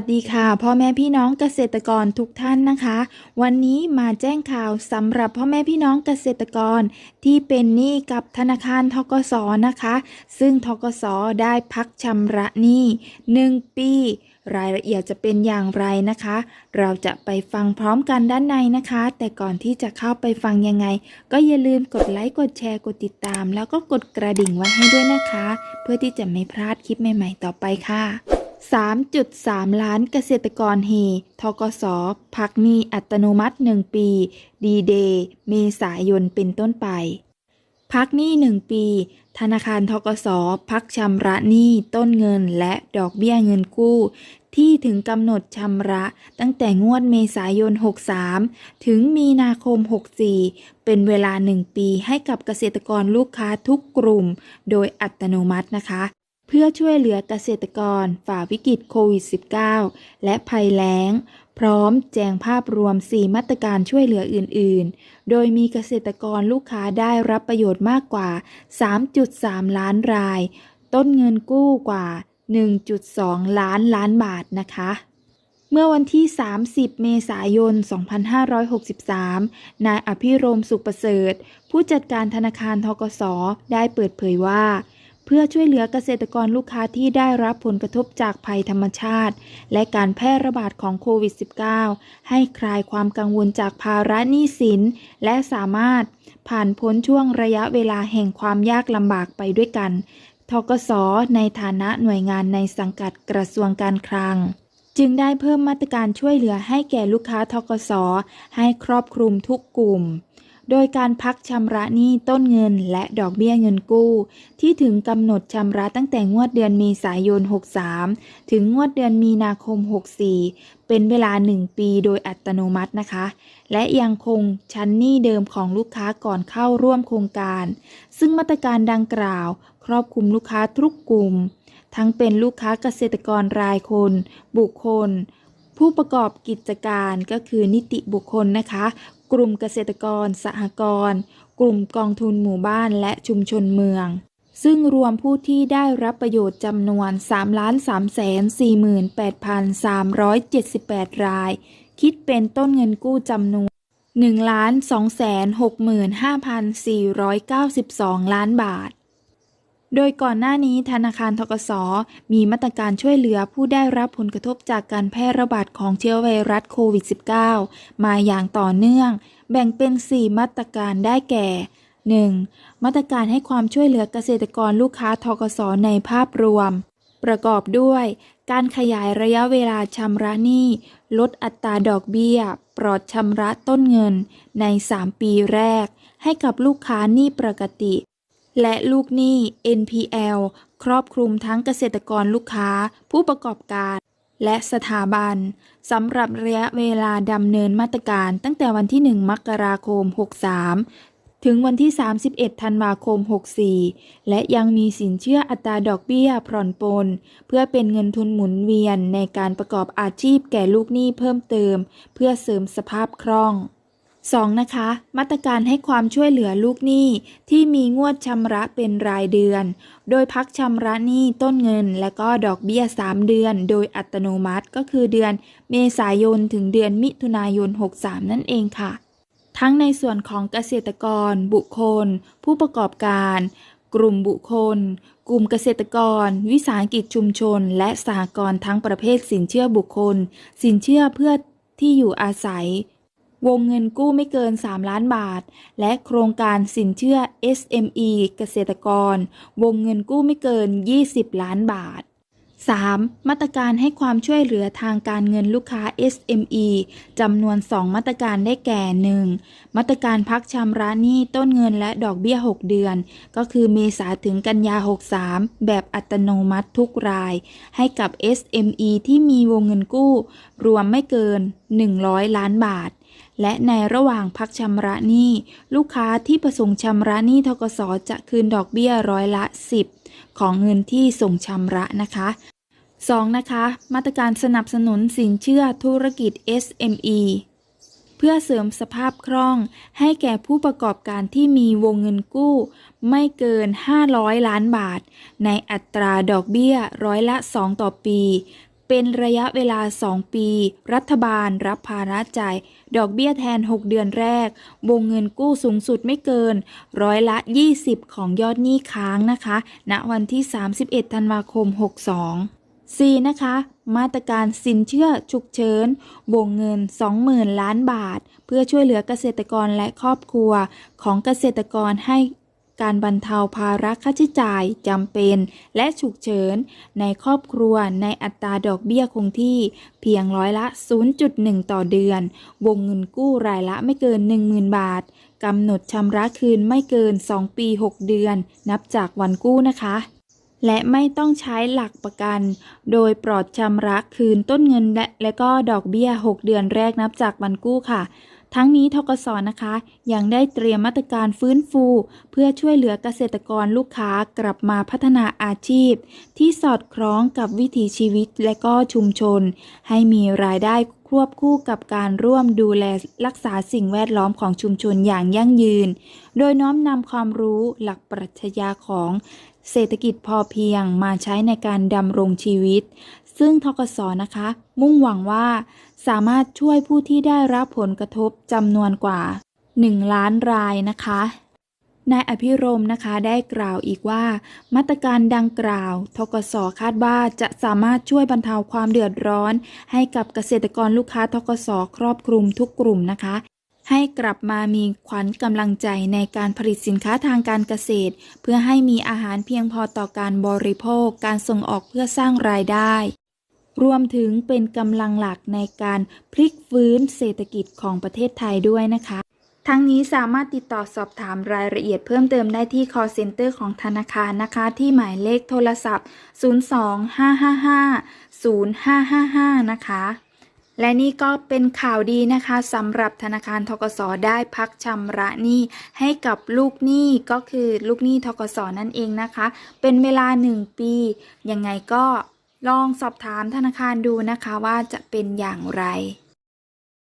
วัสดีค่ะ พ่อแม่พี่น้องเกษตรกรทุกท่านนะคะ วันนี้มาแจ้งข่าวสำหรับพ่อแม่พี่น้องเกษตรกร ที่เป็นหนี้กับธนาคารทกสนะคะ ซึ่งทกสได้พักชำระหนี้ 1 ปี รายละเอียดจะเป็นอย่างไรนะคะ เราจะไปฟังพร้อมกันด้านในนะคะ แต่ก่อนที่จะเข้าไปฟังยังไง ก็อย่าลืมกดไลค์กดแชร์กดติดตาม แล้วก็กดกระดิ่งไว้ให้ด้วยนะคะ เพื่อที่จะไม่พลาดคลิปใหม่ ๆ ต่อไปค่ะ 3.3 ล้านเกษตรกรเฮทกสพักหนี้อัตโนมัติ 1 ปี ดีเดย์เมษายนเป็นต้นไป พักหนี้ 1 ปี ธนาคารทกสพักชำระหนี้ต้นเงินและดอกเบี้ยเงินกู้ ที่ถึงกำหนดชำระตั้งแต่งวดเมษายน 63 ถึงมีนาคม 64 เป็นเวลา 1 ปีให้กับเกษตรกรลูกค้าทุกกลุ่ม โดยอัตโนมัตินะคะ เพื่อช่วยเหลือเกษตรกรฝ่าวิกฤตโควิด -19 และภัยแล้ง พร้อมแจงภาพรวม 4 มาตรการช่วยเหลืออื่น ๆ โดยมีเกษตรกรลูกค้าได้รับประโยชน์มากกว่า 3.3 ล้านราย ต้นเงินกู้กว่า 1.2 ล้านล้านบาทนะคะเมื่อวันที่ 30 เมษายน 2563 นายอภิรมสุขประเสริฐ ผู้จัดการธนาคารทกส ได้เปิดเผยว่า เพื่อช่วยเหลือเกษตรกรลูกค้าที่ได้รับผลกระทบจากภัยธรรมชาติ และการแพร่ระบาดของโควิด -19 ให้คลายความกังวลจากภาระหนี้สิน และสามารถผ่านพ้นช่วงระยะเวลาแห่งความยากลำบากไปด้วยกัน ทกส ในฐานะหน่วยงานในสังกัดกระทรวงการคลังจึงได้เพิ่มมาตรการช่วยเหลือให้แก่ลูกค้าทกส ให้ครอบคลุมทุกกลุ่ม โดยการพักชำระหนี้ต้นเงินและดอกเบี้ยเงินกู้ ที่ถึงกำหนดชำระตั้งแต่งวดเดือนเมษายน 63 ถึงงวดเดือนมีนาคม 64 เป็นเวลา 1 ปีโดยอัตโนมัตินะคะ และยังคงชั้นหนี้เดิมของลูกค้าก่อนเข้าร่วมโครงการ ซึ่งมาตรการดังกล่าว ครอบคลุมลูกค้าทุกกลุ่ม ทั้งเป็นลูกค้าเกษตรกรรายคน บุคคลผู้ประกอบกิจการก็คือนิติบุคคลนะคะ กลุ่มเกษตรกร สหกรณ์ กลุ่มกองทุนหมู่บ้านและชุมชนเมือง ซึ่งรวมผู้ที่ได้รับประโยชน์จำนวน 3,348,378 ราย คิดเป็นต้นเงินกู้จำนวน 1,265,492 ล้านบาท โดยก่อนหน้านี้ธนาคารทกส มีมาตรการช่วยเหลือผู้ได้รับผลกระทบจากการแพร่ระบาดของเชื้อไวรัสโควิด -19 มาอย่างต่อเนื่อง แบ่งเป็น 4 มาตรการได้แก่ 1. มาตรการให้ความช่วยเหลือเกษตรกรลูกค้าทกส ในภาพรวม ประกอบด้วย การขยายระยะเวลาชำระหนี้ ลดอัตราดอกเบี้ย ปลอดชำระต้นเงิน ใน 3 ปีแรก ให้กับลูกค้าหนี้ปกติ และลูกหนี้ NPL ครอบคลุมทั้งเกษตรกรลูกค้า ผู้ประกอบการ และสถาบันสำหรับระยะเวลาดำเนินมาตรการตั้งแต่วันที่ 1 มกราคม 63 ถึงวันที่ 31 ธันวาคม 64 และยังมีสินเชื่ออัตราดอกเบี้ยผ่อนปลนเพื่อเป็นเงินทุนหมุนเวียนในการประกอบอาชีพแก่ลูกหนี้เพิ่มเติม เพื่อเสริมสภาพคล่อง 2. นะคะ มาตรการให้ความช่วยเหลือลูกหนี้ที่มีงวดชำระเป็นรายเดือน โดยพักชำระหนี้ต้นเงิน และก็ดอกเบี้ย 3 เดือน โดยอัตโนมัติก็คือเดือนเมษายนถึงเดือนมิถุนายน 63 นั่นเองค่ะ ทั้งในส่วนของเกษตรกร บุคคล ผู้ประกอบการ กลุ่มบุคคล กลุ่มเกษตรกร วิสาหกิจชุมชน และสหกรณ์ทั้งประเภทสินเชื่อบุคคล สินเชื่อเพื่อที่อยู่อาศัย วงเงินกู้ไม่เกิน 3 ล้านบาท และโครงการสินเชื่อ SME เกษตรกร วงเงินกู้ไม่เกิน 20 ล้านบาท 3. มาตรการให้ความช่วยเหลือทางการเงินลูกค้า SME จำนวน 2 มาตรการได้แก่ 1. มาตรการพักชำระหนี้ต้นเงินและดอกเบี้ย 6 เดือน ก็คือเมษาถึงกันยา 63 แบบอัตโนมัติทุกราย ให้กับ SME ที่มีวงเงินกู้ รวมไม่เกิน 100 ล้านบาท และในระหว่างพักชำระหนี้ ลูกค้าที่ประสงค์ชำระหนี้ทกสจะคืนดอกเบี้ยร้อยละ 10 ของเงินที่ส่งชำระนะคะ 2. นะคะ มาตรการสนับสนุนสินเชื่อธุรกิจ SME เพื่อเสริมสภาพคล่อง ให้แก่ผู้ประกอบการที่มีวงเงินกู้ ไม่เกิน 500 ล้านบาท ในอัตราดอกเบี้ยร้อยละ 2 ต่อปี เป็นระยะเวลา 2 ปี รัฐบาลรับภาระจ่าย ดอกเบี้ยแทน 6 เดือนแรก วงเงินกู้สูงสุดไม่เกิน ร้อยละ 20 ของยอดหนี้ค้างนะคะ ณ วันที่ 31 ธันวาคม 62 4. นะคะ มาตรการสินเชื่อฉุกเฉินวงเงิน 20,000 ล้านบาท เพื่อช่วยเหลือเกษตรกรและครอบครัวของเกษตรกรให้ การบรรเทาภาระค่าใช้จ่ายจำเป็น และฉุกเฉิน ในครอบครัวในอัตราดอกเบี้ยคงที่เพียงร้อยละ 0.1 ต่อเดือน วงเงินกู้รายละไม่เกิน 10,000 บาทกำหนดชำระคืนไม่เกิน 2 ปี 6 เดือน นับจากวันกู้นะคะและไม่ต้องใช้หลักประกัน โดยปลอดชำระคืนต้นเงินและและก็ดอกเบี้ย 6 เดือนแรกนับจากวันกู้ค่ะ ทั้งนี้ทกสนะคะ ยังได้เตรียมมาตรการฟื้นฟู เพื่อช่วยเหลือเกษตรกรลูกค้ากลับมาพัฒนาอาชีพ ที่สอดคล้องกับวิถีชีวิตและก็ชุมชน ให้มีรายได้ควบคู่กับการร่วมดูแลรักษาสิ่งแวดล้อมของชุมชนอย่างยั่งยืน โดยน้อมนำความรู้หลักปรัชญาของเศรษฐกิจพอเพียงมาใช้ในการดำรงชีวิต ซึ่งทกสนะคะ มุ่งหวังว่า สามารถช่วยผู้ที่ได้รับผลกระทบจำนวนกว่า 1 ล้านรายนะคะนายอภิรมย์นะคะได้กล่าวอีกว่า มาตรการดังกล่าวทกสคาดว่าจะสามารถช่วยบรรเทาความเดือดร้อน ให้กับเกษตรกรลูกค้าทกสครอบคลุมทุกกลุ่มนะคะ ให้กลับมามีขวัญกำลังใจในการผลิตสินค้าทางการเกษตร เพื่อให้มีอาหารเพียงพอต่อการบริโภค การส่งออกเพื่อสร้างรายได้ รวมถึงเป็นกำลังหลักในการพลิกฟื้นเศรษฐกิจของประเทศไทยด้วยนะคะ ทั้งนี้สามารถติดต่อสอบถามรายละเอียดเพิ่มเติมได้ที่ call center ของธนาคารนะคะ ที่หมายเลขโทรศัพท์ 025550555 นะคะและนี่ก็เป็นข่าวดีนะคะสำหรับธนาคารทกสได้พักชำระหนี้ให้กับลูกหนี้ก็คือลูกหนี้ทกสนั่นเองนะคะ เป็นเวลา 1 ปี ยังไงก็ ลองสอบถามธนาคารดูนะคะว่าจะเป็นอย่างไร